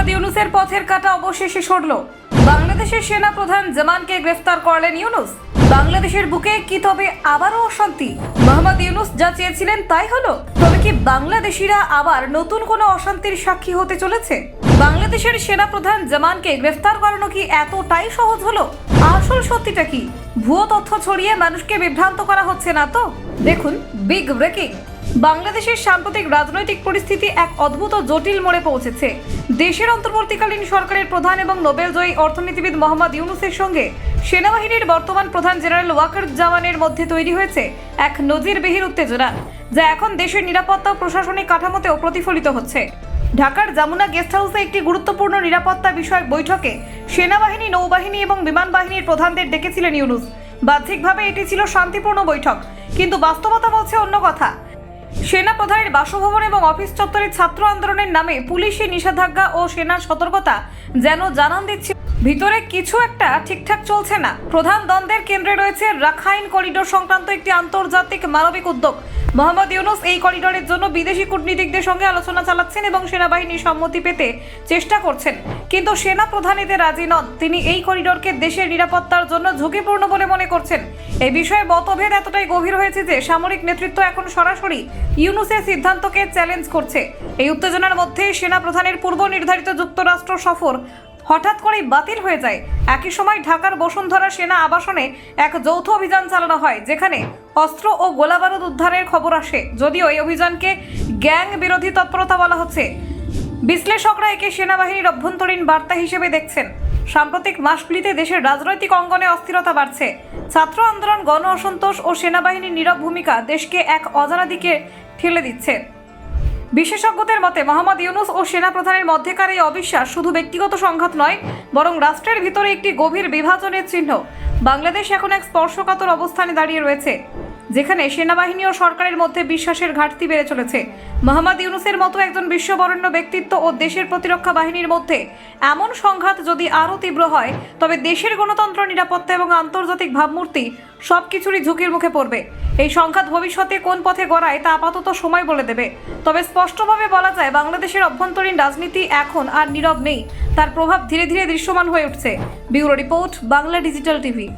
মোহাম্মদ ইউনুসের পথের কাটা অবশেষে সরল। বাংলাদেশের সেনা প্রধান জামানকে গ্রেফতার করলেন ইউনুস। বাংলাদেশের বুকে কি তবে আবারও অশান্তি? মোহাম্মদ ইউনুস যা চেয়েছিলেন তাই হলো? তবে কি বাংলাদেশিরা আবার নতুন কোনো অশান্তির সাক্ষী হতে চলেছে? বাংলাদেশের সেনা প্রধান জামানকে গ্রেফতার করানো কি এতটাই সহজ হলো? আসল সত্যিটা কি? ভুয়ো তথ্য ছড়িয়ে মানুষকে বিভ্রান্ত করা হচ্ছে না তো? দেখুন বিগ ব্রেকিং। বাংলাদেশের সাম্প্রতিক রাজনৈতিক পরিস্থিতি এক অদ্ভুত জটিল মোড়ে পৌঁছেছে। দেশের অন্তর্বর্তীকালীন সরকারের প্রধান এবং নোবেলজয়ী অর্থনীতিবিদ মোহাম্মদ ইউনুসের সঙ্গে সেনাবাহিনীর বর্তমান প্রধান জেনারেল ওয়াকার জামানের মধ্যে তৈরি হয়েছে এক নজিরবিহীন উত্তেজনা, যা এখন দেশের নিরাপত্তা ও প্রশাসনিক কাঠামোতেও প্রতিফলিত হচ্ছে। ঢাকার জামুনা গেস্ট হাউসে একটি গুরুত্বপূর্ণ নিরাপত্তা বিষয়ক বৈঠকে সেনাবাহিনী, নৌবাহিনী এবং বিমান বাহিনীর প্রধানদের ডেকেছিলেন ইউনুস। বাহ্যিকভাবে এটি ছিল শান্তিপূর্ণ বৈঠক, কিন্তু বাস্তবতা বলছে অন্য কথা। সেনা প্রধানের বাসভবন এবং অফিস চত্বরের ছাত্র আন্দোলনের নামে পুলিশি নিষেধাজ্ঞা ও সেনার সতর্কতা যেন জানান দিচ্ছে ভিতরে কিছু একটা ঠিকঠাক চলছে না। প্রধান দ্বন্দ্বের কেন্দ্রে রয়েছে রাখাইন করিডোর সংক্রান্ত একটি আন্তর্জাতিক মানবিক উদ্যোগ। মোহাম্মদ ইউনুস এই করিডোরের জন্য বিদেশি কূটনীতিকদের সঙ্গে আলোচনা চালাচ্ছেন এবং সেনাবাহিনীর সম্মতি পেতে চেষ্টা করছেন। কিন্তু সেনা প্রধান এতে রাজি নন। তিনি এই করিডোরকে দেশের নিরাপত্তার জন্য ঝুঁকিপূর্ণ বলে মনে করছেন। এই বিষয়ে মতভেদ এতটাই গভীর হয়েছে যে সামরিক নেতৃত্ব এখন সরাসরি ইউনুসের সিদ্ধান্তকে চ্যালেঞ্জ করছে। এই উত্তেজনার মধ্যে সেনা প্রধানের পূর্ব নির্ধারিত যুক্তরাষ্ট্র সফর হঠাৎ করেই বাতিল হয়ে যায়। একই সময় ঢাকার বসুন্ধরা সেনা আবাসনে এক যৌথ অভিযান চালানো হয়, যেখানে অস্ত্র ও গোলাবারুদ উদ্ধারের খবর আসে। যদিও এই অভিযানকে গ্যাং বিরোধী তৎপরতা বলা হচ্ছে। বিশ্লেষকরা একে সেনাবাহিনীর অভ্যন্তরীণ বার্তা হিসেবে দেখছেন। সাম্প্রতিক মাসগুলিতে দেশের রাজনৈতিক অঙ্গনে অস্থিরতা বাড়ছে। ছাত্র আন্দোলন, গণ অসন্তোষ ও সেনাবাহিনীর নীরব ভূমিকা দেশকে এক অজানা দিকে ঠেলে দিচ্ছে। বিশেষজ্ঞদের মতে, মোহাম্মদ ইউনুস ও সেনা প্রধানের মধ্যেকার এই অবিশ্বাস শুধু ব্যক্তিগত সংঘাত নয়, বরং রাষ্ট্রের ভিতরে একটি গভীর বিভাজনের চিহ্ন। বাংলাদেশ এখন এক স্পর্শকাতর অবস্থানে দাঁড়িয়ে রয়েছে। যেখানে সেনাবাহিনী ও সরকারের মধ্যে বিশ্বাসের ঘাটতি বেড়ে চলেছে। মোহাম্মদ ইউনুসের মতো একজন বিশ্ববরেণ্য ব্যক্তিত্ব ও দেশের প্রতিরক্ষা বাহিনীর মধ্যে এমন সংঘাত যদি আরও তীব্র হয়, তবে দেশের গণতন্ত্র, নিরাপত্তা এবং আন্তর্জাতিক ভাবমূর্তি সব কিছুরই ঝুঁকির মুখে পড়বে। এই সংঘাত ভবিষ্যতে কোন পথে গড়ায় তা আপাতত সময় বলে দেবে। তবে স্পষ্টভাবে বলা যায়, বাংলাদেশের অভ্যন্তরীণ রাজনীতি এখন আর নীরব নেই। তার প্রভাব ধীরে ধীরে দৃশ্যমান হয়ে উঠছে। Bureau report, Bangla digital TV.